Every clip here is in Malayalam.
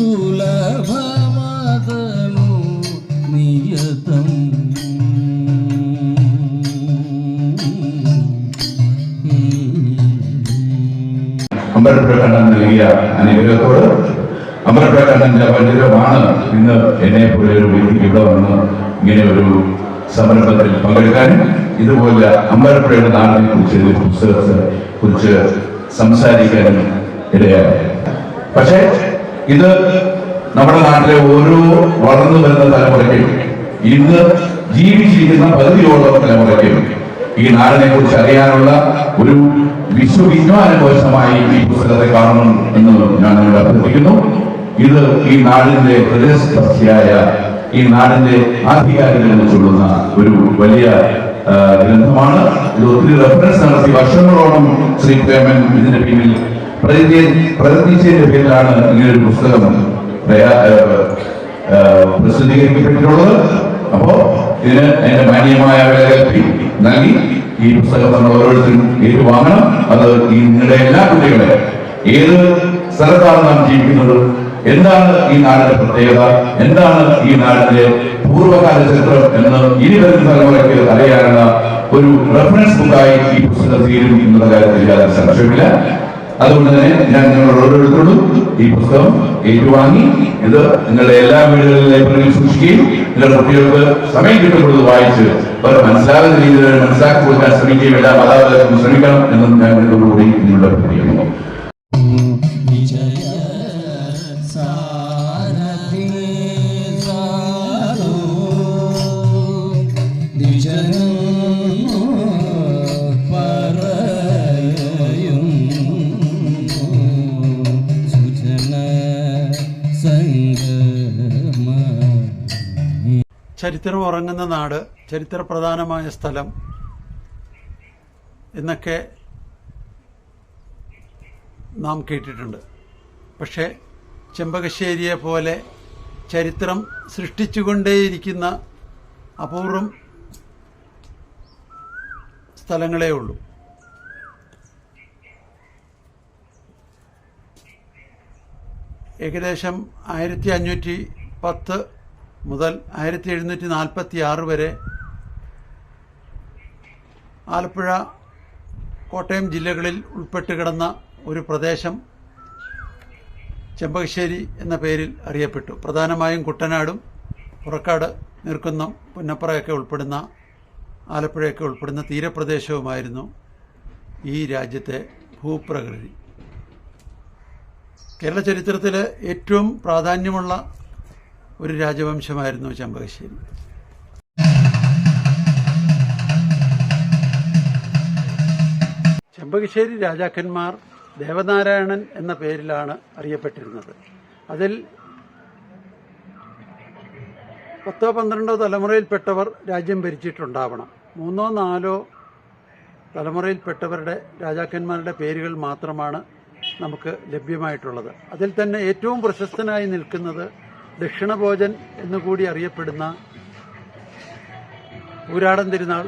സുലഭമതനു നിയതം. നൽകിയ അനുഗ്രഹത്തോട് ഇന്ന് എന്നെ പോലെ ഒരു വ്യക്തി ഇവിടെ വന്ന് ഇങ്ങനെ ഒരു സംരംഭത്തിൽ പങ്കെടുക്കാനും ഇതുപോലെ അമ്പലപ്പുഴയുടെ കുറിച്ച് പുസ്തകത്തെ കുറിച്ച് സംസാരിക്കാനും പക്ഷേ ഇത് നമ്മുടെ നാട്ടിലെ ഓരോ വളർന്നു വരുന്ന തലമുറയ്ക്കും ഇന്ന് ജീവിച്ചിരിക്കുന്ന പകുതിയോളം തലമുറയ്ക്കും ഈ നാടിനെ കുറിച്ച് അറിയാനുള്ള ഒരു വിശ്വവിജ്ഞാനകോശമായി ഈ പുസ്തകത്തെ കാണണം എന്ന് ഞാൻ നിങ്ങളെ അഭ്യർത്ഥിക്കുന്നു. ഇത് ഈ നാടിന്റെ ഹൃദയസ്പർശിയായ ഈ നാടിന്റെ ആധികാരികളെ ചൊല്ലുന്ന ഒരു വലിയ ഗ്രന്ഥമാണ്. ഇത് ഒത്തിരി റെഫറൻസ് നടത്തി വർഷങ്ങളോളം ശ്രീ പ്രേമൻ ഇതിന്റെ പിന്നിൽ പ്രയത്നിച്ചതിന്റെ പേരിലാണ് ഇങ്ങനെ ഒരു പുസ്തകം പ്രസിദ്ധീകരിക്കപ്പെട്ടിട്ടുള്ളത്. അപ്പോ ഇതിന് അതിന്റെ മാന്യമായ വിലകൽപ്പി നൽകി ഈ പുസ്തകം നമ്മൾ ഓരോരുത്തരും ഏറ്റുവാങ്ങണം. അത് ഈ നിങ്ങളുടെ എല്ലാ കുട്ടികളെ ഏത് സ്ഥലത്താണ് നാം ജീവിക്കുന്നത് എന്താണ് ഈ നാടിന്റെ പ്രത്യേകത എന്താണ് ഈ നാടിന്റെ പൂർവകാല ചരിത്രം എന്ന് ഇനി വരുന്ന തലമുറയ്ക്ക് അറിയാനുള്ള ഒരു റെഫറൻസ് ബുക്കായി ഈ പുസ്തകം തീരും എന്നുള്ള കാര്യത്തിൽ യാതൊരു സംശയമില്ല അതുകൊണ്ട് തന്നെ ഞാൻ നിങ്ങൾ ഓരോരുത്തരോടും ഈ പുസ്തകം ഏറ്റുവാങ്ങി ഇത് നിങ്ങളുടെ എല്ലാ വീടുകളിലും ലൈബ്രറിയിൽ സൂക്ഷിക്കുകയും നിങ്ങളുടെ കുട്ടികൾക്ക് സമയം കിട്ടുമ്പോൾ വായിച്ച് അവർ മനസ്സിലാകുന്ന രീതിയിൽ മനസ്സിലാക്കി കൊടുക്കാൻ ശ്രമിക്കുകയും എല്ലാ മാതാപിതാക്കളും ശ്രമിക്കണം എന്നും ഞാൻ നിങ്ങളോടുകൂടി നിങ്ങളുടെ അഭ്യർത്ഥിക്കുന്നു. ചരിത്രം ഉറങ്ങുന്ന നാട് ചരിത്രപ്രധാനമായ സ്ഥലം എന്നൊക്കെ നാം കേട്ടിട്ടുണ്ട്. പക്ഷേ ചെമ്പകശ്ശേരിയെ പോലെ ചരിത്രം സൃഷ്ടിച്ചുകൊണ്ടേയിരിക്കുന്ന അപൂർവം സ്ഥലങ്ങളേ ഉള്ളൂ. ഏകദേശം ആയിരത്തി അഞ്ഞൂറ്റി പത്ത് മുതൽ ആയിരത്തി എഴുന്നൂറ്റി നാൽപ്പത്തി ആറ് വരെ ആലപ്പുഴ കോട്ടയം ജില്ലകളിൽ ഉൾപ്പെട്ട് കിടന്ന ഒരു പ്രദേശം ചെമ്പകശ്ശേരി എന്ന പേരിൽ അറിയപ്പെട്ടു. പ്രധാനമായും കുട്ടനാടും പുറക്കാട് നീർക്കുന്നം പുന്നപ്പറയൊക്കെ ഉൾപ്പെടുന്ന ആലപ്പുഴയൊക്കെ ഉൾപ്പെടുന്ന തീരപ്രദേശവുമായിരുന്നു ഈ രാജ്യത്തെ ഭൂപ്രകൃതി. കേരള ചരിത്രത്തിലെ ഏറ്റവും പ്രാധാന്യമുള്ള ഒരു രാജവംശമായിരുന്നു ചമ്പകശ്ശേരി. ചെമ്പകശ്ശേരി രാജാക്കന്മാർ ദേവനാരായണൻ എന്ന പേരിലാണ് അറിയപ്പെട്ടിരുന്നത്. അതിൽ പത്തോ പന്ത്രണ്ടോ തലമുറയിൽപ്പെട്ടവർ രാജ്യം ഭരിച്ചിട്ടുണ്ടാവണം. മൂന്നോ നാലോ തലമുറയിൽപ്പെട്ടവരുടെ രാജാക്കന്മാരുടെ പേരുകൾ മാത്രമാണ് നമുക്ക് ലഭ്യമായിട്ടുള്ളത്. അതിൽ തന്നെ ഏറ്റവും പ്രശസ്തനായി നിൽക്കുന്നത് ദക്ഷിണഭോജൻ എന്നുകൂടി അറിയപ്പെടുന്ന ഊരാടൻ തിരുനാൾ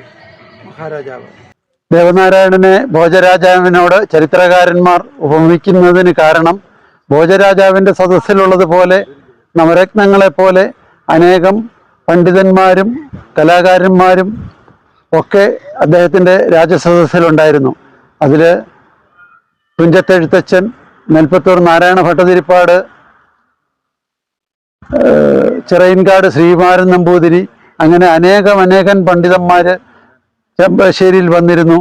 മഹാരാജാവ്. ദേവനാരായണനെ ഭോജരാജാവിനോട് ചരിത്രകാരന്മാർ ഉപമിക്കുന്നതിന് കാരണം ഭോജരാജാവിന്റെ സദസ്സിലുള്ളതുപോലെ നവരത്നങ്ങളെപ്പോലെ അനേകം പണ്ഡിതന്മാരും കലാകാരന്മാരും ഒക്കെ അദ്ദേഹത്തിന്റെ രാജസദസ്സിലുണ്ടായിരുന്നു. അതിൽ തുഞ്ചത്തെഴുത്തച്ഛൻ നെൽപ്പത്തൂർ നാരായണ ഭട്ടതിരിപ്പാട് ചിറയിൻകാട് ശ്രീമാരൻ നമ്പൂതിരി അങ്ങനെ അനേകം അനേകം പണ്ഡിതന്മാർ ചെമ്പശ്ശേരിയിൽ വന്നിരുന്നു.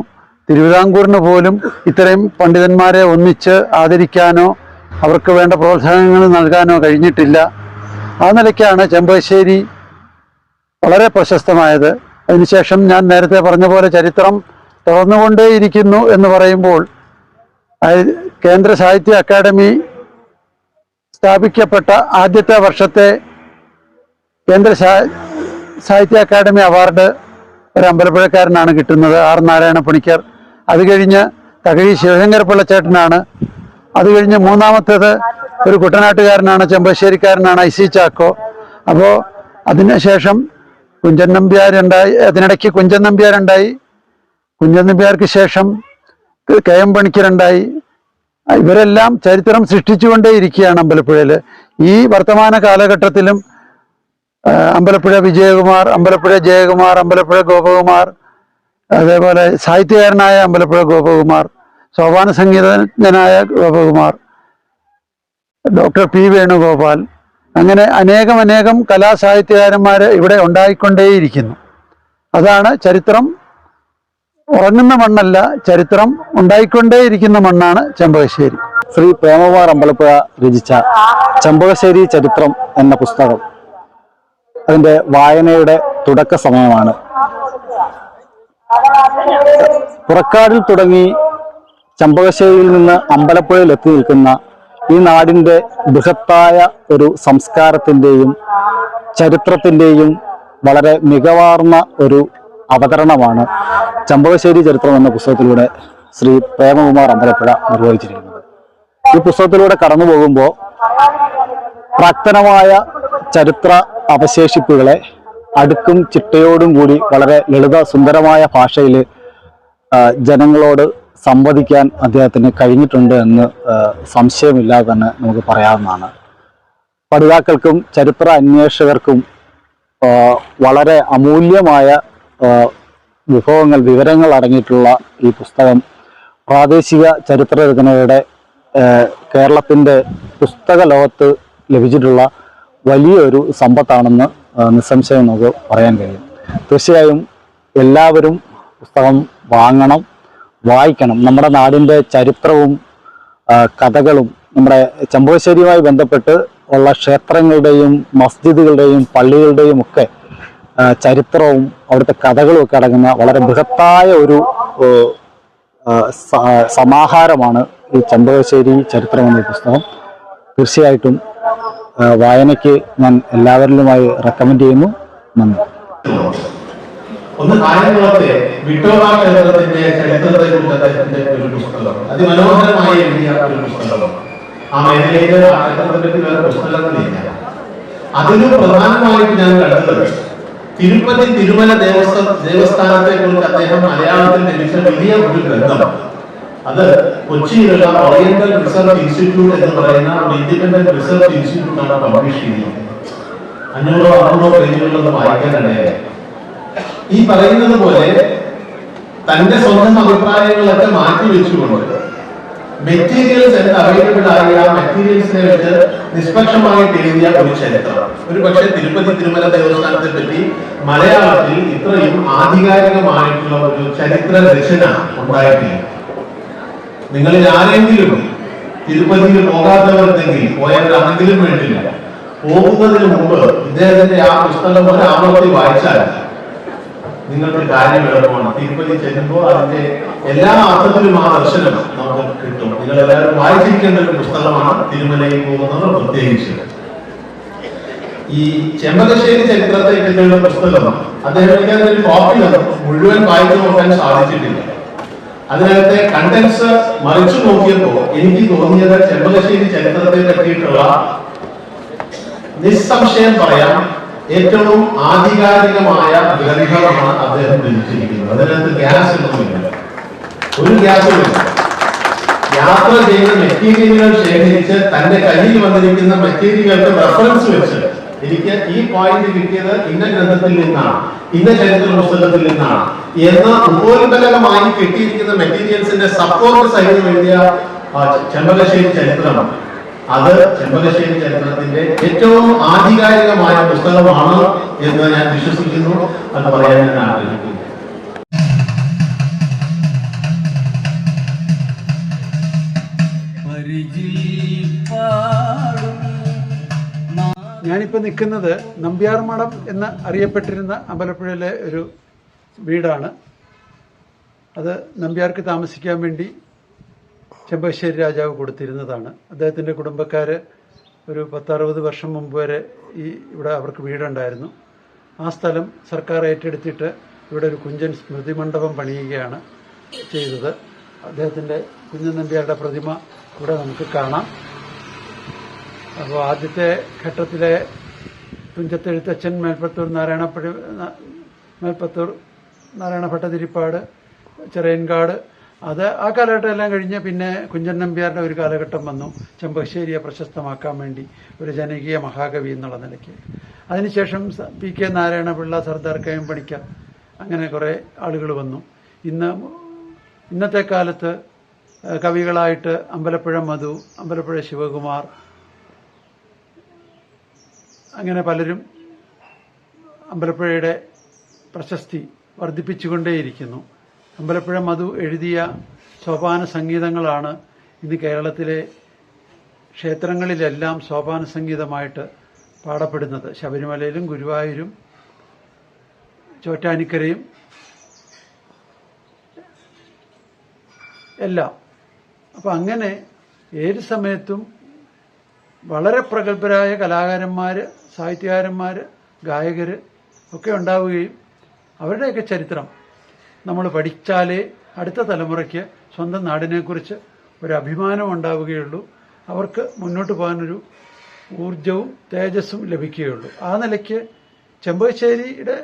തിരുവിതാംകൂറിന് പോലും ഇത്രയും പണ്ഡിതന്മാരെ ഒന്നിച്ച് ആദരിക്കാനോ അവർക്ക് വേണ്ട പ്രോത്സാഹനങ്ങൾ നൽകാനോ കഴിഞ്ഞിട്ടില്ല. ആ നിലയ്ക്കാണ് ചെമ്പശ്ശേരി വളരെ പ്രശസ്തമായത്. അതിനുശേഷം ഞാൻ നേരത്തെ പറഞ്ഞ പോലെ ചരിത്രം തുടർന്നുകൊണ്ടേയിരിക്കുന്നു എന്ന് പറയുമ്പോൾ കേന്ദ്ര സാഹിത്യ അക്കാദമി സ്ഥാപിക്കപ്പെട്ട ആദ്യത്തെ വർഷത്തെ കേന്ദ്ര സാഹിത്യ അക്കാദമി അവാർഡ് ഒരു അമ്പലപ്പുഴക്കാരനാണ് കിട്ടുന്നത്. ആർ നാരായണ പണിക്കർ. അത് കഴിഞ്ഞ് തകഴി ശിവശങ്കർ പിള്ളച്ചേട്ടനാണ്. അത് കഴിഞ്ഞ് മൂന്നാമത്തേത് ഒരു കുട്ടനാട്ടുകാരനാണ് ചെമ്പശ്ശേരിക്കാരനാണ് ഐ സി ചാക്കോ. അപ്പോൾ അതിനുശേഷം കുഞ്ചൻ നമ്പ്യാരുണ്ടായി അതിനിടയ്ക്ക് കുഞ്ചൻ നമ്പ്യാരുണ്ടായി കുഞ്ചൻ നമ്പ്യാർക്ക് ശേഷം കെ എം പണിക്കരുണ്ടായി ഇവരെല്ലാം ചരിത്രം സൃഷ്ടിച്ചുകൊണ്ടേ ഇരിക്കുകയാണ് അമ്പലപ്പുഴയിൽ ഈ വർത്തമാന കാലഘട്ടത്തിലും അമ്പലപ്പുഴ വിജയകുമാർ അമ്പലപ്പുഴ ജയകുമാർ അമ്പലപ്പുഴ ഗോപകുമാർ അതേപോലെ സാഹിത്യകാരനായ അമ്പലപ്പുഴ ഗോപകുമാർ സോപാന സംഗീതജ്ഞനായ ഗോപകുമാർ ഡോക്ടർ പി വേണുഗോപാൽ അങ്ങനെ അനേകം അനേകം കലാസാഹിത്യകാരന്മാർ ഇവിടെ ഉണ്ടായിക്കൊണ്ടേയിരിക്കുന്നു. അതാണ് ചരിത്രം ഉറങ്ങുന്ന മണ്ണല്ല ചരിത്രം ഉണ്ടായിക്കൊണ്ടേയിരിക്കുന്ന മണ്ണാണ് ചെമ്പകശ്ശേരി. ശ്രീ പ്രേമകുമാർ അമ്പലപ്പുഴ രചിച്ച ചെമ്പകശ്ശേരി ചരിത്രം എന്ന പുസ്തകം. അതിന്റെ വായനയുടെ തുടക്ക സമയമാണ്. പുറക്കാടിൽ തുടങ്ങി ചെമ്പകശ്ശേരിയിൽ നിന്ന് അമ്പലപ്പുഴയിൽ എത്തി നിൽക്കുന്ന ഈ നാടിന്റെ ബൃഹത്തായ ഒരു സംസ്കാരത്തിന്റെയും ചരിത്രത്തിന്റെയും വളരെ മികവാർന്ന ഒരു അവതരണമാണ് ചെമ്പകശ്ശേരി ചരിത്രം എന്ന പുസ്തകത്തിലൂടെ ശ്രീ പ്രേമകുമാർ അമ്പലപ്പുഴ നിർവഹിച്ചിരിക്കുന്നത്. ഈ പുസ്തകത്തിലൂടെ കടന്നു പോകുമ്പോൾ പ്രാക്തനമായ ചരിത്ര അവശേഷിപ്പുകളെ അടുക്കും ചിട്ടയോടും കൂടി വളരെ ലളിത സുന്ദരമായ ഭാഷയിൽ ജനങ്ങളോട് സംവദിക്കാൻ അദ്ദേഹത്തിന് കഴിഞ്ഞിട്ടുണ്ട് എന്ന് സംശയമില്ലാതെ തന്നെ നമുക്ക് പറയാവുന്നതാണ്. പഠിതാക്കൾക്കും ചരിത്ര അന്വേഷകർക്കും വളരെ അമൂല്യമായ വിഭവങ്ങൾ വിവരങ്ങൾ അടങ്ങിയിട്ടുള്ള ഈ പുസ്തകം പ്രാദേശിക ചരിത്ര രചനയുടെ കേരളത്തിന്റെ പുസ്തക ലോകത്ത് ലഭിച്ചിട്ടുള്ള വലിയൊരു സമ്പത്താണെന്ന് നിസ്സംശയം നമുക്ക് പറയാൻ കഴിയും. തീർച്ചയായും എല്ലാവരും പുസ്തകം വാങ്ങണം വായിക്കണം. നമ്മുടെ നാടിന്റെ ചരിത്രവും കഥകളും നമ്മുടെ ചെമ്പകശ്ശേരിയുമായി ബന്ധപ്പെട്ട് ഉള്ള ക്ഷേത്രങ്ങളുടെയും മസ്ജിദുകളുടെയും പള്ളികളുടെയും ഒക്കെ ചരിത്രവും അവിടുത്തെ കഥകളും ഒക്കെ അടങ്ങുന്ന വളരെ ബൃഹത്തായ ഒരു സമാഹാരമാണ് ഈ ചെമ്പകശ്ശേരി ചരിത്രം എന്ന പുസ്തകം. തീർച്ചയായിട്ടും വായനയ്ക്ക് ഞാൻ എല്ലാവരിലുമായി റെക്കമെൻഡ് ചെയ്യുന്നു. നന്ദി. ഒന്ന് പുസ്തകം. ഒരു അതിലും പ്രധാനമായിട്ട് ഞാൻ കണ്ടത് തിരുപ്പതി തിരുമല ദേവസ്വം ദേവസ്ഥാനത്തെ കുറിച്ച് അദ്ദേഹം മലയാളത്തിൽ ലഭിച്ച വലിയ ഒരു ഗ്രന്ഥം. അത് കൊച്ചിയിലുള്ള ഓറിയന്റൽ റിസർച്ച് ഇൻസ്റ്റിറ്റ്യൂട്ട് എന്ന് പറയുന്ന ഒരു ഇൻഡിപെൻഡന്റ് റിസർച്ച് ഇൻസ്റ്റിറ്റ്യൂട്ട് ആണ് പബ്ലിഷ് ചെയ്യുന്നത്. അഞ്ഞൂറോ അറുന്നൂറോ പേജുകളൊന്നും വായിക്കാനിടയായി ഈ പറയുന്നത് പോലെ തന്റെ സ്വന്തം അഭിപ്രായങ്ങളൊക്കെ മാറ്റി വെച്ചുകൊണ്ട് മെറ്റീരിയൽസ് എന്ന് അവൈലബിൾ ആയ ആ മെറ്റീരിയൽസിനെ വെച്ച് നിഷ്പക്ഷമായിട്ട് എഴുതിയ ഒരു ചരിത്രം. ഒരു പക്ഷേ തിരുപ്പതി തിരുമല ദേവസ്ഥാനത്തെ പറ്റി മലയാളത്തിൽ ഇത്രയും ആധികാരികമായിട്ടുള്ള ഒരു ചരിത്ര രചന ഉണ്ടായിട്ടില്ല. നിങ്ങളിൽ ആരെങ്കിലും തിരുപ്പതിയിൽ പോകാത്തവർക്കെങ്കിൽ പോയവരാണെങ്കിലും വേണ്ടില്ല. പോകുന്നതിന് മുമ്പ് ഇദ്ദേഹത്തിന്റെ ആ പുസ്തകം ഒരു ആവർത്തി വായിച്ചാൽ നിങ്ങളുടെ കാര്യം എളുപ്പമാണ്. തിരുപ്പതി ചെല്ലുമ്പോൾ അതിന്റെ എല്ലാ അർത്ഥത്തിലും ആ ദർശനം നമുക്ക് കിട്ടും. നിങ്ങൾ എല്ലാവരും വായിച്ചിരിക്കേണ്ട ഒരു പുസ്തകമാണ് തിരുമലയിൽ പോകുന്നത് പ്രത്യേകിച്ച്. ഈ ചെമ്പകശ്ശേരി ചരിത്രത്തെ പറ്റിയുള്ള പുസ്തകം അദ്ദേഹം അതിന്റെ ഒരു കോപ്പി മുഴുവൻ വായിച്ചു നോക്കാൻ സാധിച്ചിട്ടില്ല. അതിനകത്തെ കണ്ടൻസ് മറിച്ചു നോക്കിയപ്പോ എനിക്ക് തോന്നിയത് ചെമ്പകശ്ശേരി ചരിത്രത്തെ പറ്റിയിട്ടുള്ള നിസ്സംശയം പറയാം ഏറ്റവും ആധികാരികമായ ഗ്രന്ഥമാണ് അദ്ദേഹം രചിച്ചിരിക്കുന്നത്. അതിനകത്ത് ഗ്യാസ് ഒന്നുമില്ല. ഒരു ഗ്യാസ് ഇല്ല. യാത്ര ചെയ്യുന്ന മെറ്റീരിയലുകൾ ശേഖരിച്ച് തന്റെ കയ്യിൽ വന്നിരിക്കുന്ന മെറ്റീരിയലുകൾക്ക് റെഫറൻസ് വെച്ച് എനിക്ക് ഈ പോയിന്റ് കിട്ടിയത് ഇന്ന ഗ്രന്ഥത്തിൽ നിന്നാണ് ഇന്ന ചരിത്ര പുസ്തകത്തിൽ നിന്നാണ് എന്ന ഉപോത്ബലകമായി കിട്ടിയിരിക്കുന്ന മെറ്റീരിയൽസിന്റെ സപ്പോർട്ട് സഹിതം എഴുതിയ ചെമ്പകശ്ശേരി ചരിത്രമാണ് അത് ചെമ്പകശ്ശേരി ചരിത്രത്തിന്റെ ഏറ്റവും ആധികാരികമായ പുസ്തകമാണ് എന്ന് ഞാൻ വിശ്വസിക്കുന്നു. അത് പറയാൻ ഞാൻ ആഗ്രഹിക്കുന്നു. ഞാനിപ്പോൾ നിൽക്കുന്നത് നമ്പ്യാർമഠം എന്ന് അറിയപ്പെട്ടിരുന്ന അമ്പലപ്പുഴയിലെ ഒരു വീടാണ്. അത് നമ്പ്യാർക്ക് താമസിക്കാൻ വേണ്ടി ചെമ്പശ്ശേരി രാജാവ് കൊടുത്തിരുന്നതാണ്. അദ്ദേഹത്തിന്റെ കുടുംബക്കാർ ഒരു പത്തറുപത് വർഷം മുമ്പ് വരെ ഈ ഇവിടെ അവർക്ക് വീടുണ്ടായിരുന്നു. ആ സ്ഥലം സർക്കാർ ഏറ്റെടുത്തിട്ട് ഇവിടെ ഒരു കുഞ്ചൻ സ്മൃതി മണ്ഡപം പണിയുകയാണ് ചെയ്തത്. അദ്ദേഹത്തിന്റെ കുഞ്ഞൻ നമ്പ്യാരുടെ പ്രതിമ ഇവിടെ നമുക്ക് കാണാം. അപ്പോൾ ആദ്യത്തെ ഘട്ടത്തിലെ തുഞ്ചത്തെഴുത്തച്ഛൻ മേൽപ്പത്തൂർ നാരായണപ്പടി മേൽപ്പത്തൂർ നാരായണ ഭട്ടതിരിപ്പാട് ചെറിയൻകാട്. അത് ആ കാലഘട്ടം എല്ലാം കഴിഞ്ഞ് പിന്നെ കുഞ്ചൻ നമ്പ്യാരുടെ ഒരു കാലഘട്ടം വന്നു. ചെമ്പശ്ശേരിയെ പ്രശസ്തമാക്കാൻ വേണ്ടി ഒരു ജനകീയ മഹാകവി എന്നുള്ള നിലയ്ക്ക്. അതിനുശേഷം P K Narayanapillai Sardar K M Panikkar അങ്ങനെ കുറേ ആളുകൾ വന്നു. ഇന്ന് ഇന്നത്തെ കാലത്ത് കവികളായിട്ട് അമ്പലപ്പുഴ മധു അമ്പലപ്പുഴ ശിവകുമാർ അങ്ങനെ പലരും അമ്പലപ്പുഴയുടെ പ്രശസ്തി വർദ്ധിപ്പിച്ചുകൊണ്ടേയിരിക്കുന്നു. അമ്പലപ്പുഴ മധു എഴുതിയ സോപാന സംഗീതങ്ങളാണ് ഇന്ന് കേരളത്തിലെ ക്ഷേത്രങ്ങളിലെല്ലാം സോപാന സംഗീതമായിട്ട് പാടപ്പെടുന്നത്. ശബരിമലയിലും ഗുരുവായൂരും ചോറ്റാനിക്കരയും എല്ലാം. അപ്പം അങ്ങനെ ഏത് സമയത്തും വളരെ പ്രഗത്ഭരായ കലാകാരന്മാർ സാഹിത്യകാരന്മാർ ഗായകർ ഒക്കെ ഉണ്ടാവുകയും അവരുടെയൊക്കെ ചരിത്രം നമ്മൾ പഠിച്ചാലേ അടുത്ത തലമുറയ്ക്ക് സ്വന്തം നാടിനെക്കുറിച്ച് ഒരു അഭിമാനം ഉണ്ടാവുകയുള്ളൂ. അവർക്ക് മുന്നോട്ട് പോകാനൊരു ഊർജവും തേജസ്സും ലഭിക്കുകയുള്ളൂ. ആ നിലയ്ക്ക് ചെമ്പകശ്ശേരിയുടെ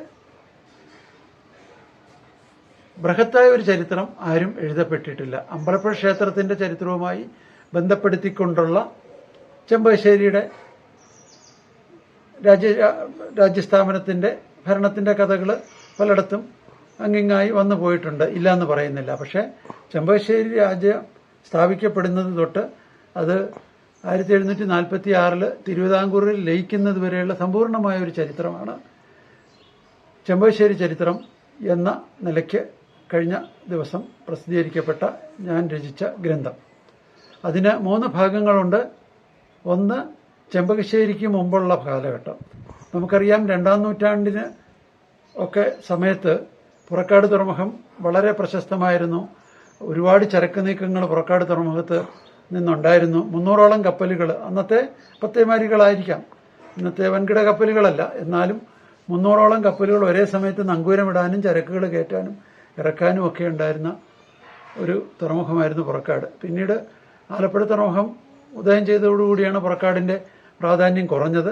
ബൃഹത്തായ ഒരു ചരിത്രം ആരും എഴുതപ്പെട്ടിട്ടില്ല. അമ്പലപ്പുഴ ക്ഷേത്രത്തിന്റെ ചരിത്രവുമായി ബന്ധപ്പെടുത്തിക്കൊണ്ടുള്ള ചെമ്പശ്ശേരിയുടെ രാജ്യ രാജ്യസ്ഥാപനത്തിന്റെ ഭരണത്തിന്റെ കഥകൾ പലയിടത്തും അങ്ങിങ്ങായി വന്നു പോയിട്ടുണ്ട്. ഇല്ല എന്ന് പറയുന്നില്ല. പക്ഷേ ചെമ്പശ്ശേരി രാജ്യം സ്ഥാപിക്കപ്പെടുന്നത് തൊട്ട് അത് ആയിരത്തി എഴുന്നൂറ്റി നാൽപ്പത്തി ആറിൽ തിരുവിതാംകൂറിൽ ലയിക്കുന്നത് വരെയുള്ള സമ്പൂർണമായ ഒരു ചരിത്രമാണ് ചെമ്പശ്ശേരി ചരിത്രം എന്ന നിലയ്ക്ക് കഴിഞ്ഞ ദിവസം പ്രസിദ്ധീകരിക്കപ്പെട്ട ഞാൻ രചിച്ച ഗ്രന്ഥം. അതിന് മൂന്ന് ഭാഗങ്ങളുണ്ട്. ഒന്ന് ചെമ്പകശ്ശേരിക്ക് മുമ്പുള്ള കാലഘട്ടം. നമുക്കറിയാം രണ്ടാം നൂറ്റാണ്ടിന് ഒക്കെ സമയത്ത് പുറക്കാട് തുറമുഖം വളരെ പ്രശസ്തമായിരുന്നു. ഒരുപാട് ചരക്ക് നീക്കങ്ങൾ പുറക്കാട് തുറമുഖത്ത് നിന്നുണ്ടായിരുന്നു. മുന്നൂറോളം കപ്പലുകൾ അന്നത്തെ പത്തേമാരികളായിരിക്കാം ഇന്നത്തെ വൻകിട കപ്പലുകളല്ല. എന്നാലും മുന്നൂറോളം കപ്പലുകൾ ഒരേ സമയത്ത് നങ്കൂരമിടാനും ചരക്കുകൾ കയറ്റാനും ഇറക്കാനും ഒക്കെ ഉണ്ടായിരുന്ന ഒരു തുറമുഖമായിരുന്നു പുറക്കാട്. പിന്നീട് ആലപ്പുഴ തുറമുഖം ഉദയം ചെയ്തതോടുകൂടിയാണ് പുറക്കാടിന്റെ പ്രാധാന്യം കുറഞ്ഞത്.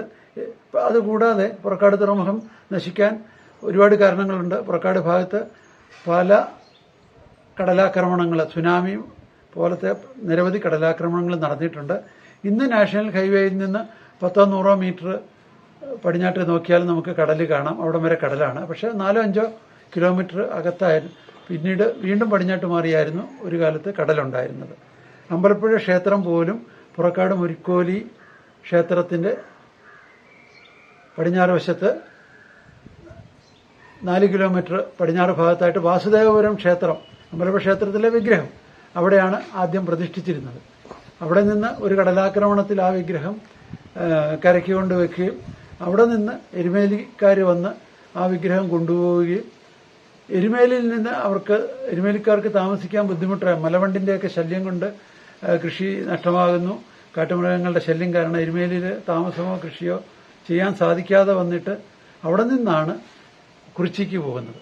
അതുകൂടാതെ പുറക്കാട് തുറമുഖം നശിക്കാൻ ഒരുപാട് കാരണങ്ങളുണ്ട്. പുറക്കാട് ഭാഗത്ത് പല കടലാക്രമണങ്ങൾ സുനാമി പോലത്തെ നിരവധി കടലാക്രമണങ്ങൾ നടന്നിട്ടുണ്ട്. ഇന്ന് നാഷണൽ ഹൈവേയിൽ നിന്ന് പത്തോ നൂറോ മീറ്റർ പടിഞ്ഞാട്ട് നോക്കിയാൽ നമുക്ക് കടൽ കാണാം. അവിടം വരെ കടലാണ്. പക്ഷേ നാലോ അഞ്ചോ കിലോമീറ്റർ അകത്തായിരുന്നു. പിന്നീട് വീണ്ടും പടിഞ്ഞാട്ട് മാറിയായിരുന്നു ഒരു കാലത്ത് കടലുണ്ടായിരുന്നത്. അമ്പലപ്പുഴ ക്ഷേത്രം പോലും പുറക്കാട് മുരിക്കോലി ക്ഷേത്രത്തിന്റെ പടിഞ്ഞാറ് വശത്ത് നാല് കിലോമീറ്റർ പടിഞ്ഞാറ് ഭാഗത്തായിട്ട് വാസുദേവപുരം ക്ഷേത്രം അമ്പലപ്പുഴ ക്ഷേത്രത്തിലെ വിഗ്രഹം അവിടെയാണ് ആദ്യം പ്രതിഷ്ഠിച്ചിരുന്നത്. അവിടെ നിന്ന് ഒരു കടലാക്രമണത്തിൽ ആ വിഗ്രഹം കരക്കി കൊണ്ടുവയ്ക്കുകയും അവിടെ നിന്ന് എരുമേലിക്കാർ വന്ന് ആ വിഗ്രഹം കൊണ്ടുപോവുകയും എരുമേലിൽ നിന്ന് അവർക്ക് എരുമേലിക്കാർക്ക് താമസിക്കാൻ ബുദ്ധിമുട്ടായി. മലവണ്ടിന്റെയൊക്കെ ശല്യം കൊണ്ട് കൃഷി നഷ്ടമാകുന്നു. കാട്ടുമൃഗങ്ങളുടെ ശല്യം കാരണം എരുമേലിൽ താമസമോ കൃഷിയോ ചെയ്യാൻ സാധിക്കാതെ വന്നിട്ട് അവിടെ നിന്നാണ് കുറിച്ചിക്ക് പോകുന്നത്.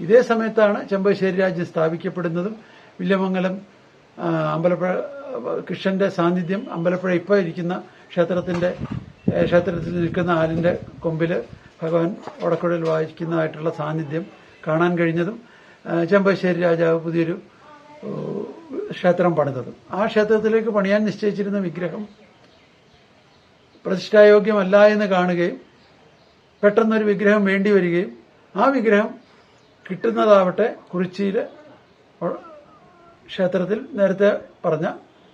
ഇതേ സമയത്താണ് ചെമ്പശ്ശേരി രാജ്യം സ്ഥാപിക്കപ്പെടുന്നതും വില്യമംഗലം അമ്പലപ്പുഴ കൃഷ്ണന്റെ സാന്നിധ്യം അമ്പലപ്പുഴ ഇപ്പോൾ ഇരിക്കുന്ന ക്ഷേത്രത്തിന്റെ ക്ഷേത്രത്തിൽ നിൽക്കുന്ന ആലിന്റെ കൊമ്പിൽ ഭഗവാൻ ഒടക്കുഴൽ വായിക്കുന്നതായിട്ടുള്ള സാന്നിധ്യം കാണാൻ കഴിഞ്ഞതും ചെമ്പശ്ശേരി രാജാവ് പുതിയൊരു ക്ഷേത്രം പണിതത്. ആ ക്ഷേത്രത്തിലേക്ക് പണിയാൻ നിശ്ചയിച്ചിരുന്ന വിഗ്രഹം പ്രതിഷ്ഠായോഗ്യമല്ല എന്ന് കാണുകയും പെട്ടെന്നൊരു വിഗ്രഹം വേണ്ടി വരികയും ആ വിഗ്രഹം കിട്ടുന്നതാവട്ടെ കുറിച്ചിയിൽ ക്ഷേത്രത്തിൽ നേരത്തെ പറഞ്ഞ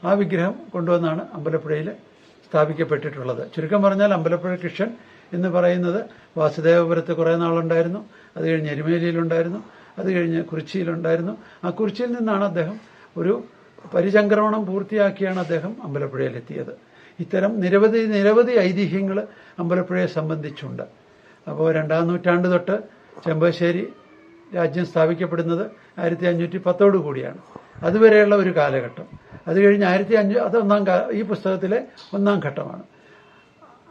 ആ വിഗ്രഹം കൊണ്ടുവന്നാണ് അമ്പലപ്പുഴയിൽ സ്ഥാപിക്കപ്പെട്ടിട്ടുള്ളത്. ചുരുക്കം പറഞ്ഞാൽ അമ്പലപ്പുഴ കൃഷ്ണൻ എന്ന് പറയുന്നത് വാസുദേവപുരത്ത് കുറേ നാളുണ്ടായിരുന്നു അത് കഴിഞ്ഞ് എരുമേലിയിലുണ്ടായിരുന്നു അത് കഴിഞ്ഞ് കുറിച്ചിയിലുണ്ടായിരുന്നു. ആ കുറിച്ചിയിൽ നിന്നാണ് അദ്ദേഹം ഒരു പരിചംക്രമണം പൂർത്തിയാക്കിയാണ് അദ്ദേഹം അമ്പലപ്പുഴയിലെത്തിയത്. ഇത്തരം നിരവധി നിരവധി ഐതിഹ്യങ്ങൾ അമ്പലപ്പുഴയെ സംബന്ധിച്ചുണ്ട്. അപ്പോൾ രണ്ടാം നൂറ്റാണ്ട് തൊട്ട് ചെമ്പശ്ശേരി രാജ്യം സ്ഥാപിക്കപ്പെടുന്നത് ആയിരത്തി അഞ്ഞൂറ്റി പത്തോടു കൂടിയാണ്. അതുവരെയുള്ള ഒരു കാലഘട്ടം. അത് കഴിഞ്ഞ് ആയിരത്തി അഞ്ഞൂ അത് ഒന്നാം ഈ പുസ്തകത്തിലെ ഒന്നാം ഘട്ടമാണ്.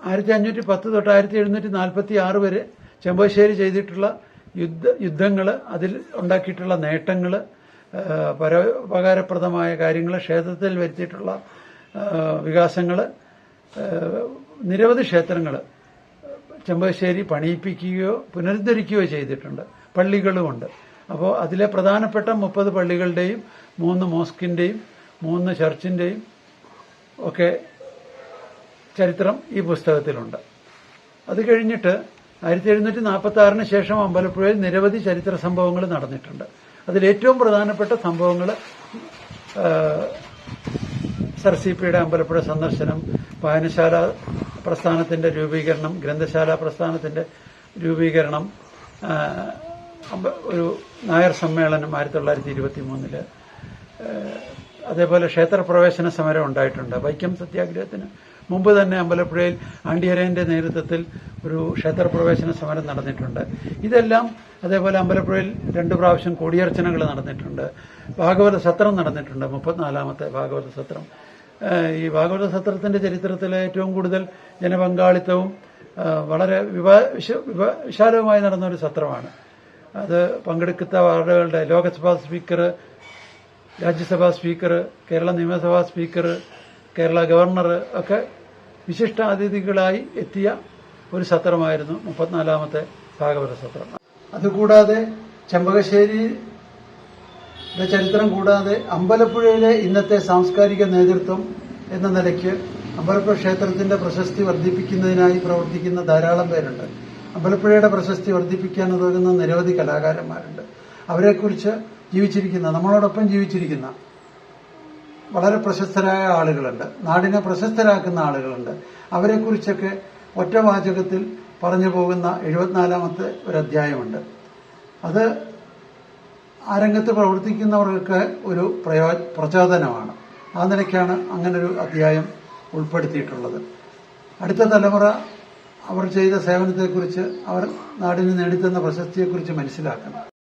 ആയിരത്തി അഞ്ഞൂറ്റി പത്ത് തൊട്ട് ആയിരത്തി എഴുന്നൂറ്റി നാൽപ്പത്തി ആറ് വരെ ചെമ്പശ്ശേരി ചെയ്തിട്ടുള്ള യുദ്ധ യുദ്ധങ്ങൾ അതിൽ ഉണ്ടാക്കിയിട്ടുള്ള നേട്ടങ്ങൾ പരോപകാരപ്രദമായ കാര്യങ്ങൾ ക്ഷേത്രത്തിൽ വരുത്തിയിട്ടുള്ള വികാസങ്ങൾ നിരവധി ക്ഷേത്രങ്ങൾ ചെമ്പശ്ശേരി പണിയിപ്പിക്കുകയോ പുനരുദ്ധരിക്കുകയോ ചെയ്തിട്ടുണ്ട്. പള്ളികളുമുണ്ട് അപ്പോൾ അതിലെ പ്രധാനപ്പെട്ട മുപ്പത് പള്ളികളുടെയും മൂന്ന് മോസ്കിന്റെയും മൂന്ന് ചർച്ചിന്റെയും ഒക്കെ ചരിത്രം ഈ പുസ്തകത്തിലുണ്ട്. അത് കഴിഞ്ഞിട്ട് ആയിരത്തി എഴുന്നൂറ്റി നാൽപ്പത്തി ആറിന് ശേഷം അമ്പലപ്പുഴയിൽ നിരവധി ചരിത്ര സംഭവങ്ങൾ നടന്നിട്ടുണ്ട്. അതിൽ ഏറ്റവും പ്രധാനപ്പെട്ട സംഭവങ്ങൾ സർ സി പിയുടെ അമ്പലപ്പുഴ സന്ദർശനം വായനശാല പ്രസ്ഥാനത്തിന്റെ രൂപീകരണം ഗ്രന്ഥശാല പ്രസ്ഥാനത്തിന്റെ രൂപീകരണം ഒരു നായർ സമ്മേളനം ആയിരത്തി തൊള്ളായിരത്തി ഇരുപത്തി മൂന്നിൽ അതേപോലെ ക്ഷേത്രപ്രവേശന സമരം ഉണ്ടായിട്ടുണ്ട്. വൈക്കം സത്യാഗ്രഹത്തിന് മുമ്പ് തന്നെ അമ്പലപ്പുഴയിൽ ആണ്ടിയരേന്റെ നേതൃത്വത്തിൽ ഒരു ക്ഷേത്രപ്രവേശന സമരം നടന്നിട്ടുണ്ട്. ഇതെല്ലാം അതേപോലെ അമ്പലപ്പുഴയിൽ രണ്ടു പ്രാവശ്യം കൊടിയർച്ചനകൾ നടന്നിട്ടുണ്ട്. ഭാഗവത സത്രം നടന്നിട്ടുണ്ട് മുപ്പത്തിനാലാമത്തെ ഭാഗവത സത്രം. ഈ ഭാഗവത സത്രത്തിന്റെ ചരിത്രത്തിലെ ഏറ്റവും കൂടുതൽ ജനപങ്കാളിത്തവും വളരെ വിശാലവുമായി നടന്ന ഒരു സത്രമാണ്. അത് പങ്കെടുക്കുന്ന വാർഡുകളുടെ Lok Sabha speaker Rajya Sabha speaker Kerala Niyamasabha speaker Kerala governor ഒക്കെ വിശിഷ്ട അതിഥികളായി എത്തിയ ഒരു സത്രമായിരുന്നു മുപ്പത്തിനാലാമത്തെ ഭാഗവത സത്രം. അതുകൂടാതെ ചെമ്പകശ്ശേരി ചരിത്രം കൂടാതെ അമ്പലപ്പുഴയിലെ ഇന്നത്തെ സാംസ്കാരിക നേതൃത്വം എന്ന നിലയ്ക്ക് അമ്പലപ്പുഴ ക്ഷേത്രത്തിന്റെ പ്രശസ്തി വർദ്ധിപ്പിക്കുന്നതിനായി പ്രവർത്തിക്കുന്ന ധാരാളം പേരുണ്ട്. അമ്പലപ്പുഴയുടെ പ്രശസ്തി വർദ്ധിപ്പിക്കാൻ ഉതകുന്ന നിരവധി കലാകാരന്മാരുണ്ട്. അവരെക്കുറിച്ച് ജീവിച്ചിരിക്കുന്ന നമ്മളോടൊപ്പം ജീവിച്ചിരിക്കുന്ന വളരെ പ്രശസ്തരായ ആളുകളുണ്ട്. നാടിനെ പ്രശസ്തരാക്കുന്ന ആളുകളുണ്ട്. അവരെക്കുറിച്ചൊക്കെ ഒറ്റ വാചകത്തിൽ പറഞ്ഞു പോകുന്ന എഴുപത്തിനാലാമത്തെ ഒരു അധ്യായമുണ്ട് അത് ആ രംഗത്ത് പ്രവർത്തിക്കുന്നവർക്ക് ഒരു പ്രയോ പ്രചോദനമാണ്. ആ നിലയ്ക്കാണ് അങ്ങനൊരു അധ്യായം ഉൾപ്പെടുത്തിയിട്ടുള്ളത്. അടുത്ത തലമുറ അവർ ചെയ്ത സേവനത്തെക്കുറിച്ച് അവർ നാടിന് നേടിത്തന്ന പ്രശസ്തിയെക്കുറിച്ച് മനസ്സിലാക്കണം.